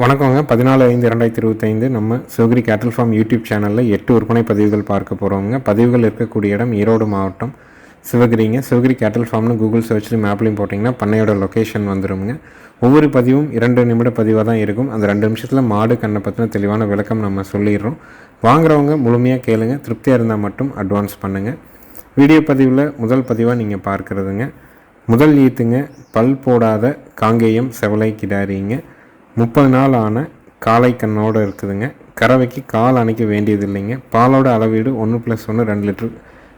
வணக்கங்க. பதினாலு ஐந்து ரெண்டாயிரத்தி இருபத்தைந்து நம்ம சிவகிரி கேட்டல் ஃபார்ம் யூடியூப் சேனலில் எட்டு விற்பனை பதிவுகள் பார்க்க போகிறோங்க பதிவுகள் இருக்கக்கூடிய இடம் ஈரோடு மாவட்டம் சிவகிரிங்க. சிவகிரி கேட்டல் ஃபார்ம்னு கூகுள் சர்ச்லையும் மேப்லையும் போட்டிங்கன்னா பண்ணையோட லொக்கேஷன் வந்துடுங்க ஒவ்வொரு பதிவும் இரண்டு நிமிட பதிவாக தான் இருக்கும். அந்த ரெண்டு நிமிஷத்தில் மாடு கண்ணை பற்றின தெளிவான விளக்கம் நம்ம சொல்லிடுறோம். வாங்குறவங்க முழுமையாக கேளுங்க. திருப்தியாக இருந்தால் மட்டும் அட்வான்ஸ் பண்ணுங்கள் வீடியோ பதிவில் முதல் பதிவாக நீங்கள் பார்க்குறதுங்க. முதல் ஈத்துங்க. பல் போடாத காங்கேயம் செவலை கிடாரிங்க. முப்பது நாள் ஆன காளை கண்ணோடு இருக்குதுங்க. கறவைக்கு கால் அணைக்க வேண்டியது இல்லைங்க பாலோட அளவீடு ஒன்று ப்ளஸ் ஒன்று ரெண்டு லிட்டர்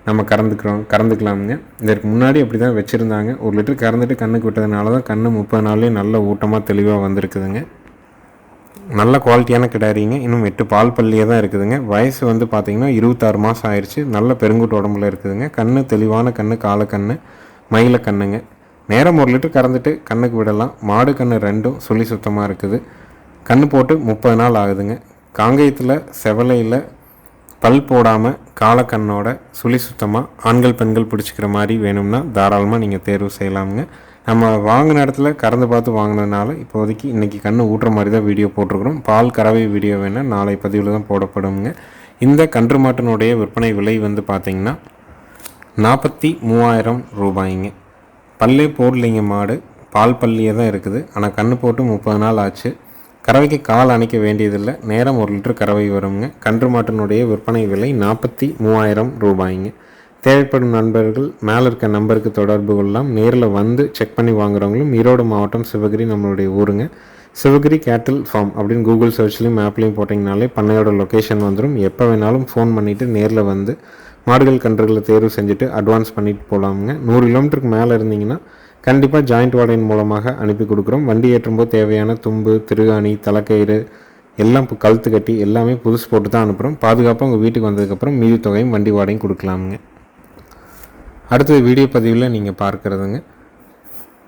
நம்ம கறந்துக்கிறோம் கறந்துக்கலாமுங்க. இதற்கு முன்னாடி அப்படி தான் வச்சுருந்தாங்க. ஒரு லிட்டர் கறந்துட்டு கண்ணுக்கு விட்டதுனால தான் கண்ணு முப்பது நாள்லேயும் நல்ல ஊட்டமாக தெளிவாக வந்திருக்குதுங்க. நல்ல குவாலிட்டியான கிடாரிங்க. இன்னும் எட்டு பால் பள்ளியே தான் இருக்குதுங்க. வயசு வந்து பார்த்திங்கன்னா இருபத்தாறு மாதம் ஆயிடுச்சு நல்ல பெருங்குட்டு உடம்புல இருக்குதுங்க. கண்ணு தெளிவான கண்ணு காலக்கண்ணு மயில கண்ணுங்க நேரம் ஒரு லிட்டர் கறந்துட்டு கண்ணுக்கு விடலாம். மாடு கண்ணு ரெண்டும் சொல்லி சுத்தமாக இருக்குது. கண்ணு போட்டு முப்பது நாள் ஆகுதுங்க. காங்கேயத்தில் செவலையில் பல் போடாமல் காலக்கண்ணோட சுழி சுத்தமாக ஆண்கள் பெண்கள் பிடிச்சிக்கிற மாதிரி வேணும்னா தாராளமாக நீங்கள் தேர்வு செய்யலாமுங்க. நம்ம வாங்கின இடத்துல கறந்து பார்த்து வாங்கினதுனால இப்போதைக்கு இன்றைக்கி கண்ணு ஊட்டுற மாதிரி தான் வீடியோ போட்டிருக்கிறோம். பால் கறவை வீடியோ வேணால் நாளை பதிவில் தான் போடப்படுங்க இந்த கன்று மாட்டினுடைய விற்பனை விலை வந்து பார்த்திங்கன்னா நாற்பத்தி மூவாயிரம் ரூபாய்ங்க. பல்லே போடலைங்க மாடு. பால் பல்லியே தான் இருக்குது. ஆனால் கன்று போட்டு முப்பது நாள் ஆச்சு. கறவைக்கு கால் அணைக்க வேண்டியதில்லை. நேரம் ஒரு லிட்டர் கறவை வருங்க. கன்று மாட்டினுடைய விற்பனை விலை நாற்பத்தி மூவாயிரம் ரூபாய்ங்க. தேவைப்படும் நண்பர்கள் மேலே இருக்க நம்பருக்கு தொடர்பு கொள்ளலாம். நேரில் வந்து செக் பண்ணி வாங்குறவங்களும் ஈரோடு மாவட்டம் சிவகிரி நம்மளுடைய ஊருங்க. சிவகிரி கேட்டில் ஃபார்ம் அப்படின்னு கூகுள் சர்ச்லேயும் ஆப்லேயும் போட்டிங்கனாலே பண்ணையோட லொக்கேஷன் வந்துடும் எப்போ வேணாலும் ஃபோன் பண்ணிவிட்டு நேரில் வந்து மாடுகள் கன்றுகளை தேர்வு செஞ்சுட்டு அட்வான்ஸ் பண்ணிட்டு போகலாமுங்க நூறு கிலோமீட்டருக்கு மேலே இருந்தீங்கன்னா கண்டிப்பாக ஜாயிண்ட் வாடகையின் மூலமாக அனுப்பி கொடுக்குறோம். வண்டி ஏற்றும்போது தேவையான தும்பு திருகாணி தலைக்கயிறு எல்லாம் இப்போ கழுத்து கட்டி எல்லாமே புதுசு போட்டு தான் அனுப்புகிறோம் பாதுகாப்பாக உங்கள் வீட்டுக்கு வந்ததுக்கப்புறம் மீதி தொகையும் வண்டி வாடகையும் கொடுக்கலாமுங்க. அடுத்தது வீடியோ பதிவில் நீங்கள் பார்க்குறதுங்க.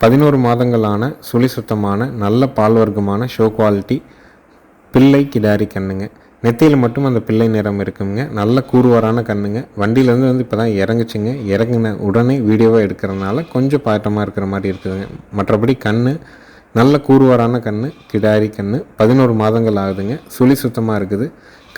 பதினோரு மாதங்களான சுழி சுத்தமான நல்ல பால் வர்க்கமான ஷோ குவாலிட்டி பிள்ளை கிடாரி கண்ணுங்க. நெத்தியில் மட்டும் அந்த பிள்ளை நிறம் இருக்குங்க. நல்ல கூறுவாரான கண்ணுங்க. வண்டியிலேருந்து வந்து இப்போ தான் இறங்குச்சுங்க. இறங்கின உடனே வீடியோவாக எடுக்கிறனால கொஞ்சம் பாட்டமாக இருக்கிற மாதிரி இருக்குதுங்க. மற்றபடி கண் நல்ல கூறுவாரான கண் கிடாரி கண் பதினோரு மாதங்கள் ஆகுதுங்க. சுழி சுத்தமாக இருக்குது.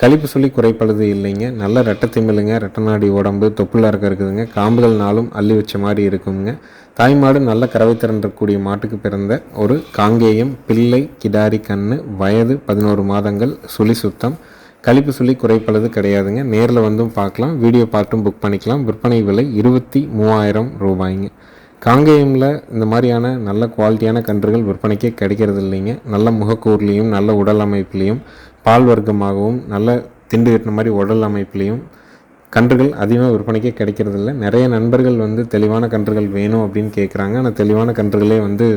கழிப்பு சொல்லி குறைப்பழுது இல்லைங்க. நல்ல ரெட்டை திமிழுங்க ரெட்டை நாடி உடம்பு தொப்புல இருக்க இருக்குதுங்க. காம்புகள் நாளும் அள்ளி வச்ச மாதிரி இருக்குங்க. தாய்மாடு நல்ல கறவை திறன் மாட்டுக்கு பிறந்த ஒரு காங்கேயம். பிள்ளை கிடாரி கண் வயது பதினோரு மாதங்கள் சுழி சுத்தம். கழிப்பு சொல்லி குறைப்பளது கிடையாதுங்க. நேரில் வந்தும் பார்க்கலாம். வீடியோ பார்த்தும் புக் பண்ணிக்கலாம். விற்பனை விலை இருபத்தி மூவாயிரம் ரூபாய்ங்க. காங்கேயமில் இந்த மாதிரியான நல்ல குவாலிட்டியான கன்றுகள் விற்பனைக்கே கிடைக்கிறது இல்லைங்க. நல்ல முகக்கூர்லேயும் நல்ல உடல் அமைப்புலேயும் பால் வர்க்கமாகவும் நல்ல திண்டு கட்டின மாதிரி உடல் அமைப்புலேயும் கன்றுகள் அதிகமாக விற்பனைக்கே கிடைக்கிறதில்ல நிறைய நண்பர்கள் வந்து தெளிவான கன்றுகள் வேணும் அப்படின்னு கேட்குறாங்க ஆனால் தெளிவான கன்றுகளே வந்து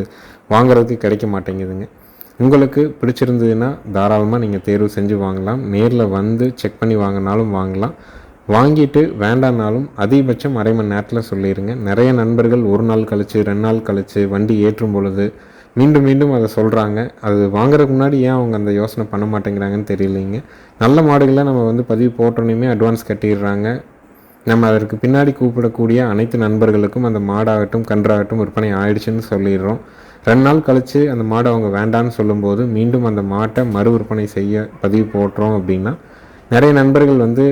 வாங்குறதுக்கு கிடைக்க மாட்டேங்குதுங்க. உங்களுக்கு பிடிச்சிருந்ததுன்னா தாராளமாக நீங்கள் தேர்வு செஞ்சு வாங்கலாம். நேரில் வந்து செக் பண்ணி வாங்கினாலும் வாங்கலாம். வாங்கிட்டு வேண்டானாலும் அதிகபட்சம் அரை மணி நேரத்தில் சொல்லிடுங்க நிறைய நண்பர்கள் ஒரு நாள் கழித்து ரெண்டு நாள் கழித்து வண்டி ஏற்றும் பொழுது மீண்டும் மீண்டும் அதை சொல்கிறாங்க அது வாங்குறதுக்கு முன்னாடி ஏன் அவங்க அந்த யோசனை பண்ண மாட்டேங்கிறாங்கன்னு தெரியலைங்க. நல்ல மாடுகளை நம்ம வந்து பதிவு போட்டோன்னே அட்வான்ஸ் கட்டிடுறாங்க. நம்ம அதற்கு பின்னாடி கூப்பிடக்கூடிய அனைத்து நண்பர்களுக்கும் அந்த மாடாகட்டும் கன்றாகட்டும் விற்பனை ஆயிடுச்சுன்னு சொல்லிடுறோம். ரெண்டு நாள் கழித்து அந்த மாடை அவங்க வேண்டான்னு சொல்லும்போது மீண்டும் அந்த மாட்டை மறு விற்பனை செய்ய பதிவு போட்டுறோம் அப்படின்னா நிறைய நண்பர்கள் வந்து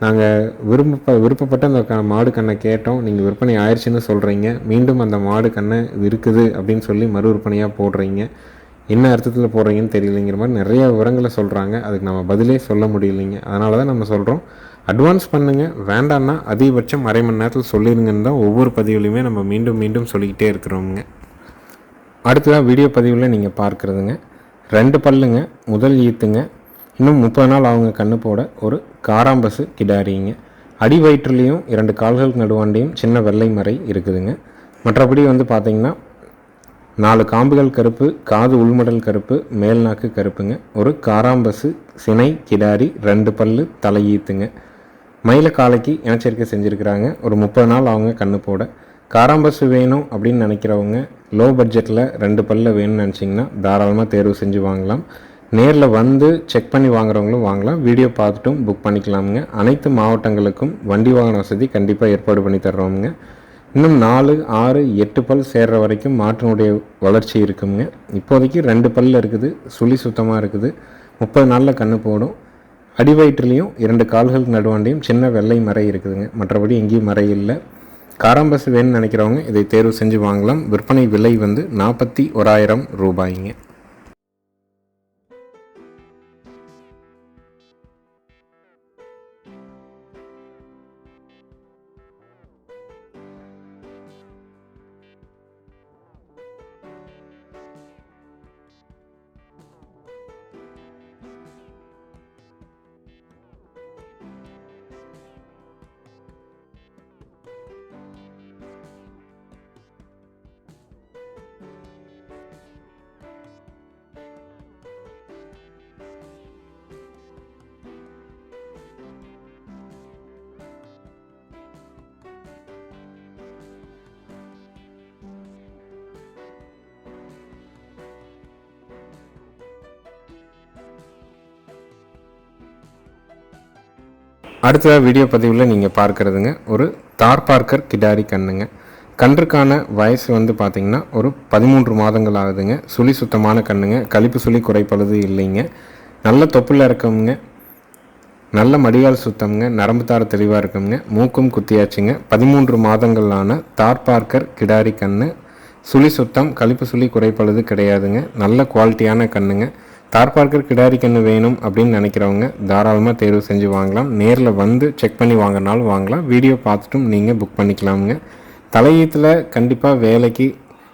நாங்கள் விரும்ப விருப்பப்பட்ட அந்த க மாடு கண்ணை கேட்டோம் நீங்கள் விற்பனை ஆயிடுச்சுன்னு சொல்கிறீங்க மீண்டும் அந்த மாடு கண்ணை இருக்குது அப்படின்னு சொல்லி மறு விற்பனையாக போடுறீங்க. என்ன அர்த்தத்தில் போடுறீங்கன்னு தெரியலைங்கிற மாதிரி நிறைய விவரங்களை சொல்கிறாங்க அதுக்கு நம்ம பதிலே சொல்ல முடியலைங்க. அதனால தான் நம்ம சொல்கிறோம் அட்வான்ஸ் பண்ணுங்கள் வேண்டான்னா அதிகபட்சம் அரை மணி நேரத்தில் சொல்லிடுங்கன்னு தான் ஒவ்வொரு பதிவுலையுமே நம்ம மீண்டும் மீண்டும் சொல்லிக்கிட்டே இருக்கிறோங்க அடுத்ததாக வீடியோ பதிவில் நீங்கள் பார்க்குறதுங்க. ரெண்டு பல்லுங்க முதல் ஈத்துங்க. இன்னும் முப்பது நாள் அவங்க கண்ணு போட. ஒரு காராம்பசு கிடாரிங்க. அடி வயிற்றுலேயும் இரண்டு கால்களுக்கு நடுவாண்டையும் சின்ன வெள்ளை மறை இருக்குதுங்க. மற்றபடி வந்து பார்த்திங்கன்னா நாலு காம்புகள் கருப்பு காது உள்மடல் கருப்பு மேல் நாக்கு கருப்புங்க. ஒரு காராம்பசு சினை கிடாரி ரெண்டு பல்லு தலையீத்துங்க மயில காலைக்கு இனச்சேர்க்கை செஞ்சுருக்கிறாங்க. ஒரு முப்பது நாள் அவங்க கண்ணு போட. காராம்பசு வேணும் அப்படின்னு நினைக்கிறவங்க லோ பட்ஜெட்டில் ரெண்டு பல்ல வேணும்னு நினச்சிங்கன்னா தாராளமாக தேர்வு செஞ்சு வாங்கலாம். நேரில் வந்து செக் பண்ணி வாங்குறவங்களும் வாங்கலாம். வீடியோ பார்த்துட்டும் புக் பண்ணிக்கலாமுங்க. அனைத்து மாவட்டங்களுக்கும் வண்டி வாகன வசதி கண்டிப்பாக ஏற்பாடு பண்ணி தர்றோமுங்க. இன்னும் நாலு ஆறு எட்டு பல் சேர்ற வரைக்கும் மாட்டினுடைய வளர்ச்சி இருக்குங்க இப்போதைக்கு ரெண்டு பல் இருக்குது சுழி சுத்தமாக இருக்குது. முப்பது நாளில் கன்று போடும். அடிவயிற்றுலேயும் இரண்டு கால்களுக்கு நடுவாண்டியும் சின்ன வெள்ளை மறை இருக்குதுங்க. மற்றபடி எங்கேயும் மறை இல்லை. காராம்பஸ் வேணும்னு நினைக்கிறவங்க இதை தேர்வு செஞ்சு வாங்கலாம். விற்பனை விலை வந்து நாற்பத்தி ஓராயிரம் ரூபாய்ங்க. அடுத்ததாக வீடியோ பதிவில் நீங்கள் பார்க்குறதுங்க ஒரு தார் பார்க்கர் கிடாரி கண்ணுங்க. கன்றுக்கான வயசு வந்து பார்த்திங்கன்னா ஒரு பதிமூன்று மாதங்கள் ஆகுதுங்க. சுழி சுத்தமான கண்ணுங்க. கழிப்பு சுழி குறைப்பழுது இல்லைங்க. நல்ல தொப்புல இருக்கவங்க நல்ல மடிகால் சுத்தம்ங்க நரம்பு தார தெளிவாக இருக்குங்க மூக்கும் குத்தியாச்சுங்க. பதிமூன்று மாதங்களான தார் பார்க்கர் கிடாரி கண்ணு. சுழி சுத்தம் கழிப்பு சுழி குறைப்பழுது கிடையாதுங்க. நல்ல குவாலிட்டியான கண்ணுங்க. தார் பார்க்கர் கிடாரி கன்று வேணும் அப்படின்னு நினைக்கிறவங்க தாராளமாக தேர்வு செஞ்சு வாங்கலாம். நேரில் வந்து செக் பண்ணி வாங்கினாலும் வாங்கலாம். வீடியோ பார்த்துட்டும் நீங்கள் புக் பண்ணிக்கலாமுங்க. தலையீத்தில் கண்டிப்பாக வேலைக்கு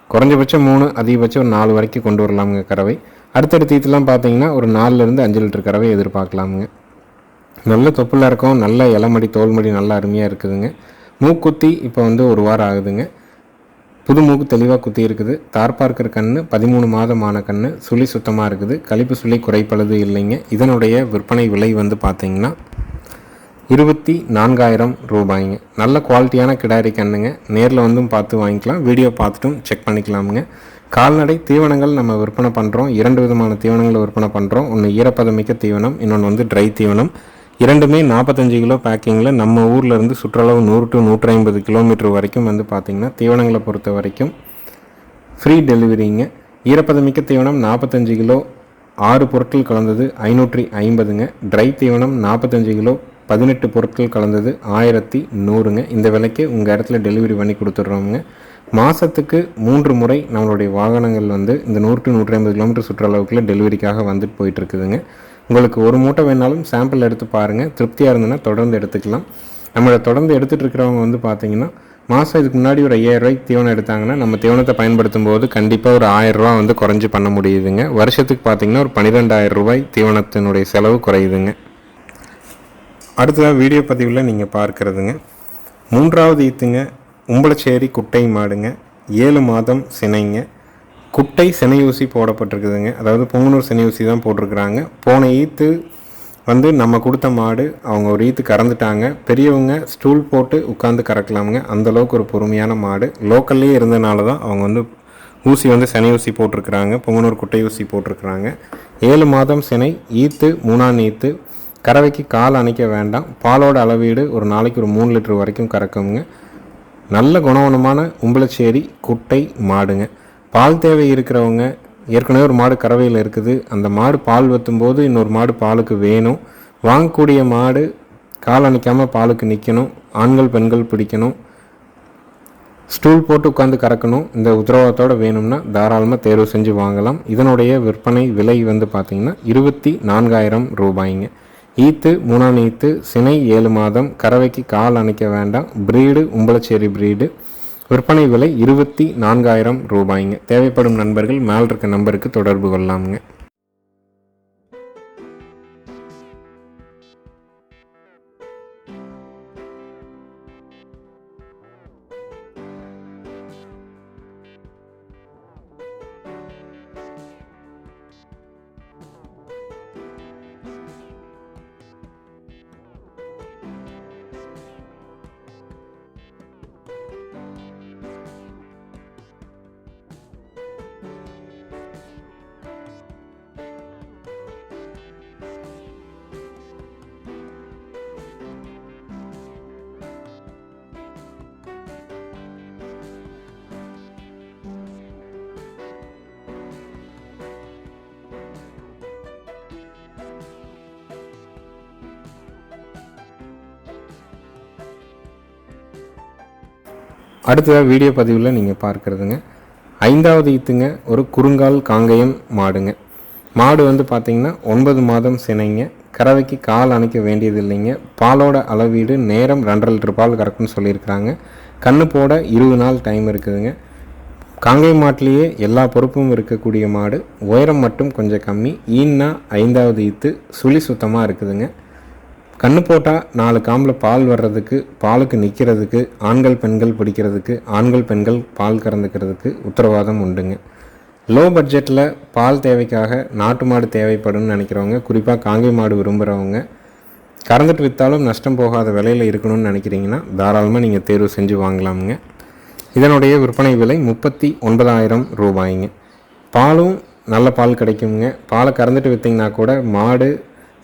குறைஞ்சபட்சம் மூணு அதிகபட்சம் ஒரு நாலு வரைக்கும் கொண்டு வரலாமுங்க கறவை. அடுத்தடுத்த ஈத்துலாம் பார்த்தீங்கன்னா ஒரு நாலுலேருந்து அஞ்சு லிட்டர் கறவை எதிர்பார்க்கலாமுங்க. நல்ல தொப்புல இருக்கும். நல்ல இளமடி தோல்மடி நல்லா அருமையாக இருக்குதுங்க. மூக்குத்தி இப்போ வந்து ஒரு வாரம் ஆகுதுங்க. புது மூக்கு தெளிவாக குத்தி இருக்குது. தார்பார்க்கர் கன்று பதிமூணு மாதமான கன்று சுழி சுத்தமாக இருக்குது. கழிப்பு சுழி குறைப்பழுது இல்லைங்க. இதனுடைய விற்பனை விலை வந்து பார்த்தீங்கன்னா இருபத்தி நான்காயிரம் ரூபாய்ங்க. நல்ல குவாலிட்டியான கிடாரி கண்ணுங்க. நேரில் வந்தும் பார்த்து வாங்கிக்கலாம். வீடியோ பார்த்துட்டும் செக் பண்ணிக்கலாமுங்க. கால்நடை தீவனங்கள் நம்ம விற்பனை பண்ணுறோம் இரண்டு விதமான தீவனங்களை விற்பனை பண்ணுறோம் ஒன்று ஈரப்பதமிக்க தீவனம் இன்னொன்று வந்து ட்ரை தீவனம். இரண்டுமே நாற்பத்தஞ்சு கிலோ பேக்கிங்கில் நம்ம ஊர்லேருந்து சுற்றளவு நூறு டு நூற்றி ஐம்பது கிலோமீட்டர் வரைக்கும் வந்து பார்த்திங்கன்னா தீவனங்களை பொறுத்த வரைக்கும் ஃப்ரீ டெலிவரிங்க ஈரப்பதமிக்க தீவனம் நாற்பத்தஞ்சு கிலோ ஆறு பொருட்கள் கலந்தது ஐநூற்றி ஐம்பதுங்க. ட்ரை தீவனம் நாற்பத்தஞ்சு கிலோ பதினெட்டு பொருட்கள் கலந்தது ஆயிரத்தி நூறுங்க. இந்த விலைக்கு உங்கள் இடத்துல டெலிவரி பண்ணி கொடுத்துட்றோமுங்க. மாதத்துக்கு மூன்று முறை நம்மளுடைய வாகனங்கள் வந்து இந்த நூறு டு நூற்றி ஐம்பது கிலோமீட்டர் சுற்றளவுக்குள்ள டெலிவரிக்காக வந்துட்டு போயிட்டுருக்குதுங்க உங்களுக்கு ஒரு மூட்டை வேணாலும் சாம்பிள் எடுத்து பாருங்கள் திருப்தியாக இருந்ததுன்னா தொடர்ந்து எடுத்துக்கலாம். நம்மளை தொடர்ந்து எடுத்துகிட்டு இருக்கிறவங்க வந்து பார்த்தீங்கன்னா மாதம் இதுக்கு முன்னாடி ஒரு ஐயாயிரம் ரூபாய்க்கு தீவனம் எடுத்தாங்கன்னா நம்ம தீவனத்தை பயன்படுத்தும் போது கண்டிப்பாக ஒரு ஆயிரரூவா வந்து குறைஞ்சி பண்ண முடியுதுங்க. வருஷத்துக்கு பார்த்தீங்கன்னா ஒரு பன்னிரெண்டாயிரம் ரூபாய் தீவனத்தினுடைய செலவு குறையுதுங்க. அடுத்ததாக வீடியோ பதிவில் நீங்கள் பார்க்குறதுங்க. மூன்றாவது ஈத்துங்க உம்பளச்சேரி குட்டை மாடுங்க. ஏழு மாதம் சினைங்க. குட்டை செனையூசி போடப்பட்டிருக்குதுங்க. அதாவது பொங்கனூர் செனையூசி தான் போட்டிருக்கிறாங்க. போன ஈத்து வந்து நம்ம கொடுத்த மாடு அவங்க ஒரு ஈத்து கறந்துட்டாங்க. பெரியவங்க ஸ்டூல் போட்டு உட்காந்து கறக்கலாமுங்க. அந்தளவுக்கு ஒரு பொறுமையான மாடு. லோக்கல்லே இருந்தனால தான் அவங்க வந்து ஊசி வந்து செனை ஊசி போட்டிருக்கிறாங்க. பொங்கனூர் குட்டை ஊசி போட்டிருக்கிறாங்க. ஏழு மாதம் சினை ஈத்து மூணாம் ஈத்து. கறவைக்கு கால் அணைக்க வேண்டாம். பாலோட அளவீடு ஒரு நாளைக்கு ஒரு மூணு லிட்டர் வரைக்கும் கறக்குங்க. நல்ல குணவனமான உம்பளச்சேரி குட்டை மாடுங்க. பால் தேவை இருக்கிறவங்க ஏற்கனவே ஒரு மாடு கறவையில் இருக்குது. அந்த மாடு பால் வத்தும்போது இன்னொரு மாடு பாலுக்கு வேணும். வாங்கக்கூடிய மாடு கால் அணைக்காமல் பாலுக்கு நிற்கணும் ஆண்கள் பெண்கள் பிடிக்கணும். ஸ்டூல் போட்டு உட்காந்து கறக்கணும். இந்த உத்தரவாதத்தோடு வேணும்னா தாராளமாக தேர்வு செஞ்சு வாங்கலாம். இதனுடைய விற்பனை விலை வந்து பார்த்திங்கன்னா இருபத்தி நான்காயிரம் ரூபாய்ங்க. ஈத்து மூணாம் ஈத்து சினை ஏழு மாதம் கறவைக்கு கால் அணைக்க வேண்டாம். Breed Umblachery breed. விற்பனை விலை இருபத்தி நான்காயிரம் ரூபாய்ங்க. தேவைப்படும் நண்பர்கள் மேல் இருக்க நம்பருக்கு தொடர்பு கொள்ளலாமுங்க. அடுத்ததாக வீடியோ பதிவில் நீங்கள் பார்க்குறதுங்க. ஐந்தாவது ஈத்துங்க ஒரு குறுங்கால் காங்கயம் மாடுங்க. மாடு வந்து பார்த்திங்கன்னா ஒன்பது மாதம் சினைங்க. கறவைக்கு கால் அணைக்க வேண்டியது இல்லைங்க பாலோட அளவீடு நேரம் ரெண்டரை லிட்டர் பால் கறக்குன்னு சொல்லியிருக்கிறாங்க. கண்ணு போட இருபது நாள் டைம் இருக்குதுங்க. காங்கை மாட்டிலேயே எல்லா பொறுப்பும் இருக்கக்கூடிய மாடு. உயரம் மட்டும் கொஞ்சம் கம்மி. ஈன்னா ஐந்தாவது ஈத்து சுழி சுத்தமாக இருக்குதுங்க. கண்ணு போட்டால் நாலு காம்பில் பால் வர்றதுக்கு பாலுக்கு நிற்கிறதுக்கு ஆண்கள் பெண்கள் பிடிக்கிறதுக்கு ஆண்கள் பெண்கள் பால் கறந்துக்கிறதுக்கு உத்தரவாதம் உண்டுங்க. லோ பட்ஜெட்டில் பால் தேவைக்காக நாட்டு மாடு தேவைப்படும்னு நினைக்கிறவங்க குறிப்பாக காங்கை மாடு விரும்புகிறவங்க கறந்துட்டு விற்றாலும் நஷ்டம் போகாத விலையில் இருக்கணும்னு நினைக்கிறீங்கன்னா தாராளமாக நீங்கள் தேர்வு செஞ்சு வாங்கலாமுங்க. இதனுடைய விற்பனை விலை முப்பத்தி ஒன்பதாயிரம் ரூபாய்ங்க. பாலும் நல்ல பால் கிடைக்குங்க. பாலை கறந்துட்டு விற்றிங்கன்னா கூட மாடு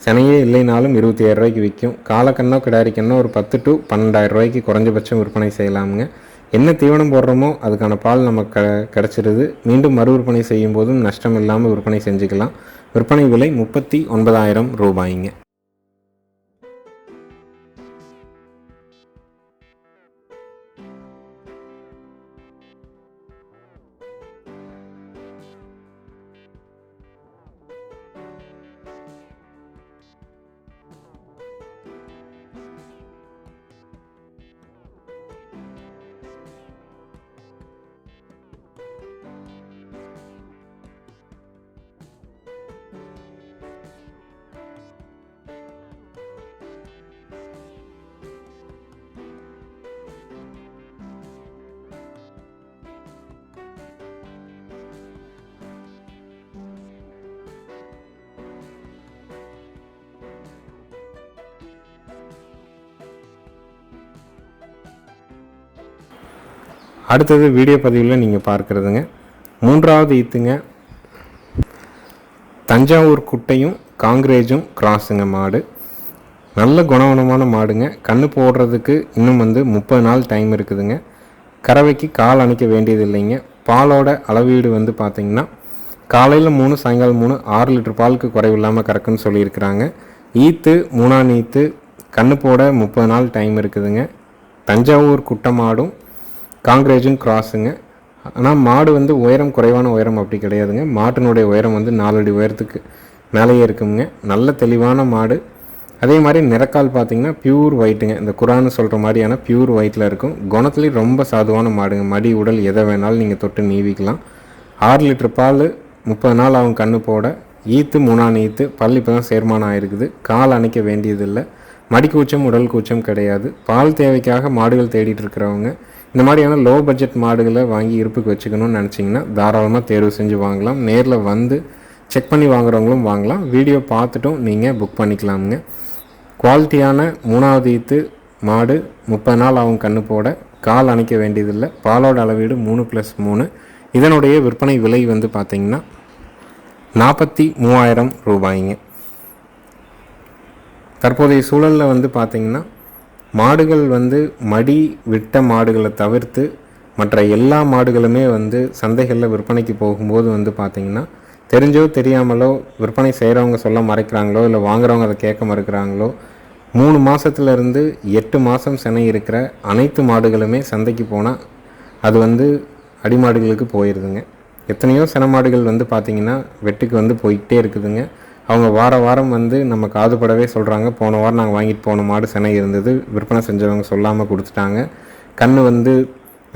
செனையே இல்லைனாலும் இருபத்தி ஏழு ரூபாய்க்கு விற்கும். காலக்கண்ணோ கிடாரிக்கண்ணோ ஒரு பத்து டு பன்னெண்டாயிரம் ரூபாய்க்கு குறைஞ்சபட்சம் விற்பனை செய்யலாமுங்க. என்ன தீவனம் போடுறோமோ அதுக்கான பால் நமக்கு க கிடச்சிருது. மீண்டும் மறு விற்பனை செய்யும் போதும் நஷ்டம் இல்லாமல் விற்பனை செஞ்சுக்கலாம். விற்பனை விலை முப்பத்தி ஒன்பதாயிரம் ரூபாய்ங்க. அடுத்தது வீடியோ பதிவில் நீங்கள் பார்க்குறதுங்க. மூன்றாவது ஈத்துங்க. தஞ்சாவூர் குட்டையும் காங்கிரேஜும் கிராஸுங்க மாடு. நல்ல குணவனமான மாடுங்க. கண்ணு போடுறதுக்கு இன்னும் வந்து முப்பது நாள் டைம் இருக்குதுங்க. கறவைக்கு கால் அணைக்க வேண்டியது இல்லைங்க பாலோட அளவீடு வந்து பார்த்திங்கன்னா காலையில் மூணு சாயங்காலம் மூணு ஆறு லிட்டர் பாலுக்கு குறைவில்லாமல் கறக்குன்னு சொல்லியிருக்கிறாங்க. ஈத்து மூணாம் ஈத்து கண்ணு போட முப்பது நாள் டைம் இருக்குதுங்க. தஞ்சாவூர் குட்டை மாடும் காங்கிரேஜும் கிராஸுங்க ஆனால் மாடு வந்து உயரம் குறைவான உயரம் அப்படி கிடையாதுங்க. மாட்டினுடைய உயரம் வந்து நாலடி உயரத்துக்கு மேலேயே இருக்குங்க. நல்ல தெளிவான மாடு. அதே மாதிரி நிறக்கால் பார்த்தீங்கன்னா பியூர் ஒயிட்டுங்க இந்த குரான்னு சொல்கிற மாதிரியான பியூர் ஒயிட்டில் இருக்கும். குணத்துலேயும் ரொம்ப சாதுவான மாடுங்க. மடி உடல் எதை வேணாலும் நீங்கள் தொட்டு நீவிக்கலாம். ஆறு லிட்டர் பால் முப்பது நாள் ஆகும் கண்ணு போட. ஈத்து மூணான் ஈத்து பல் இப்போ தான் சேர்மானம் ஆயிருக்குது. கால் அணைக்க வேண்டியதில்லை. மடி கூச்சம் உடல் கூச்சம் கிடையாது. பால் தேவைக்காக மாடுகள் தேடிட்டு இருக்கிறவங்க. இந்த மாதிரியான லோ பட்ஜெட் மாடுகளை வாங்கி இருப்புக்கு வச்சுக்கணும்னு நினச்சிங்கன்னா தாராளமாக தேர்வு செஞ்சு வாங்கலாம். நேரில் வந்து செக் பண்ணி வாங்குறவங்களும் வாங்கலாம். வீடியோ பார்த்துட்டும் நீங்கள் புக் பண்ணிக்கலாமுங்க. குவாலிட்டியான மூணாவது ஈத்து மாடு முப்பது நாள் ஆகும் கண்ணு போட. கால் அணைக்க வேண்டியதில்லை. பாலோட அளவீடு மூணு ப்ளஸ் மூணு. இதனுடைய விற்பனை விலை வந்து பார்த்திங்கன்னா நாற்பத்தி மூவாயிரம் ரூபாய்ங்க. தற்போதைய சூழலில் வந்து பார்த்திங்கன்னா மாடுகள் வந்து மடி விட்ட மாடுகளை தவிர்த்து மற்ற எல்லா மாடுகளுமே வந்து சந்தைகளில் விற்பனைக்கு போகும்போது வந்து பார்த்திங்கன்னா தெரிஞ்சோ தெரியாமலோ விற்பனை செய்கிறவங்க சொல்ல மறைக்கிறாங்களோ இல்லை வாங்குறவங்க அதை கேட்க மறுக்கிறாங்களோ மூணு மாதத்துலேருந்து எட்டு மாதம் செனை இருக்கிற அனைத்து மாடுகளுமே சந்தைக்கு போனால் அது வந்து அடிமாடுகளுக்கு போயிடுதுங்க எத்தனையோ சென மாடுகள் வந்து பார்த்திங்கன்னா வெட்டுக்கு வந்து போய்கிட்டே இருக்குதுங்க. அவங்க வார வாரம் வந்து நம்ம காதுபடவே சொல்கிறாங்க போன வாரம் நாங்கள் வாங்கிட்டு போன மாடு சினை இருந்தது. விற்பனை செஞ்சவங்க சொல்லாமல் கொடுத்துட்டாங்க. கண் வந்து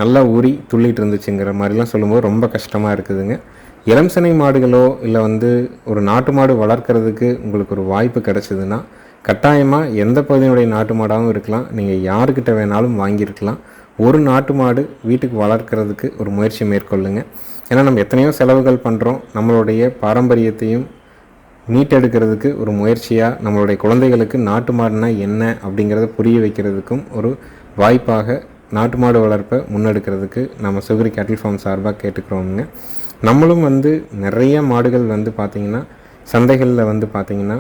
நல்லா ஊறி துள்ளிட்டு இருந்துச்சுங்கிற மாதிரிலாம் சொல்லும்போது ரொம்ப கஷ்டமாக இருக்குதுங்க. இளம் சினை மாடுகளோ இல்லை வந்து ஒரு நாட்டு மாடு வளர்க்குறதுக்கு உங்களுக்கு ஒரு வாய்ப்பு கிடச்சிதுன்னா கட்டாயமாக எந்த பகுதியினுடைய நாட்டு மாடாகவும் இருக்கலாம். நீங்கள் யாருக்கிட்ட வேணாலும் வாங்கியிருக்கலாம். ஒரு நாட்டு மாடு வீட்டுக்கு வளர்க்குறதுக்கு ஒரு முயற்சி மேற்கொள்ளுங்க. ஏன்னா நம்ம எத்தனையோ செலவுகள் பண்ணுறோம் நம்மளுடைய பாரம்பரியத்தையும் மீட்டெடுக்கிறதுக்கு ஒரு முயற்சியாக நம்மளுடைய குழந்தைகளுக்கு நாட்டு மாடுனா என்ன அப்படிங்கிறத புரிய வைக்கிறதுக்கும் ஒரு வாய்ப்பாக நாட்டு மாடு வளர்ப்பை முன்னெடுக்கிறதுக்கு நம்ம சுகரி கேட்டில் ஃபார்ம் சார்பாக கேட்டுக்கிறோமுங்க. நம்மளும் வந்து நிறைய மாடுகள் வந்து பார்த்திங்கன்னா சந்தைகளில் வந்து பார்த்திங்கன்னா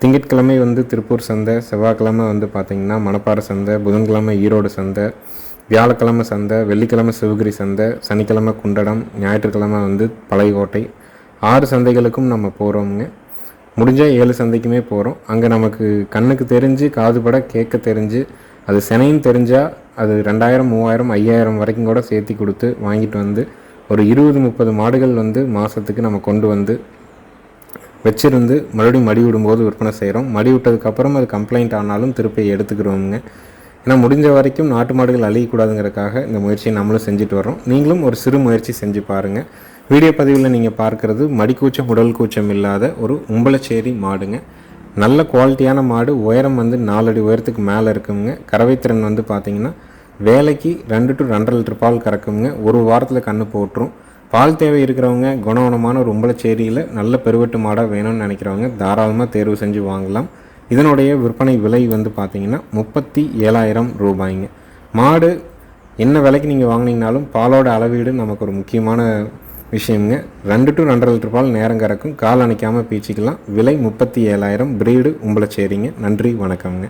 திங்கட்கிழமை வந்து திருப்பூர் சந்தை செவ்வாய்க்கிழமை வந்து பார்த்திங்கன்னா மணப்பாறை சந்தை புதன்கிழமை ஈரோடு சந்தை வியாழக்கிழமை சந்தை வெள்ளிக்கிழமை சிவகிரி சந்தை சனிக்கிழமை குண்டடம் ஞாயிற்றுக்கிழமை வந்து பழையகோட்டை ஆறு சந்தைகளுக்கும் நம்ம போகிறோமுங்க முடிஞ்சால் ஏழு சந்தைக்குமே போகிறோம் அங்கே நமக்கு கண்ணுக்கு தெரிஞ்சு காதுபட கேட்க தெரிஞ்சு அது சினைன்னு தெரிஞ்சால் அது ரெண்டாயிரம் மூவாயிரம் ஐயாயிரம் வரைக்கும் கூட சேர்த்தி கொடுத்து வாங்கிட்டு வந்து ஒரு இருபது முப்பது மாடுகள் வந்து மாதத்துக்கு நம்ம கொண்டு வந்து வச்சிருந்து மறுபடியும் மடி விடும்போது விற்பனை செய்கிறோம் மடி விட்டதுக்கப்புறம் அது கம்ப்ளைண்ட் ஆனாலும் திருப்பி எடுத்துக்கிறோமுங்க. ஏன்னா முடிஞ்ச வரைக்கும் நாட்டு மாடுகள் அழியக்கூடாதுங்கிறதுக்காக இந்த முயற்சியை நம்மளும் செஞ்சுட்டு வரோம் நீங்களும் ஒரு சிறு முயற்சி செஞ்சு பாருங்கள் வீடியோ பதிவில் நீங்கள் பார்க்குறது மடிக்கூச்சம் உடல் கூச்சம் இல்லாத ஒரு உம்பளச்சேரி மாடுங்க. நல்ல குவாலிட்டியான மாடு. உயரம் வந்து நாலடி உயரத்துக்கு மேலே இருக்குங்க. கறவைத்திறன் வந்து பார்த்திங்கன்னா வேலைக்கு ரெண்டு டு ரெண்டரை லிட்டர் பால் கறக்குங்க. ஒரு வாரத்தில் கன்று போட்டுரும். பால் தேவை இருக்கிறவங்க குணவனமான ஒரு உம்பளச்சேரியில் நல்ல பெருவெட்டு மாடாக வேணும்னு நினைக்கிறவங்க தாராளமாக தேர்வு செஞ்சு வாங்கலாம். இதனுடைய விற்பனை விலை வந்து பார்த்திங்கன்னா முப்பத்தி ஏழாயிரம் ரூபாய்ங்க. மாடு என்ன விலைக்கு நீங்கள் வாங்கினீங்கனாலும் பாலோட அளவீடு நமக்கு ஒரு முக்கியமான விஷயம்ங்க. ரெண்டு டு ரெண்டரை லிட்டர் பால் நேரம் கறக்கும். கால் அணைக்காமல் பீச்சிக்கலாம் விலை முப்பத்தி ஏழாயிரம். பிரீடு உம்பளச்சேரிங்க. நன்றி வணக்கம்ங்க.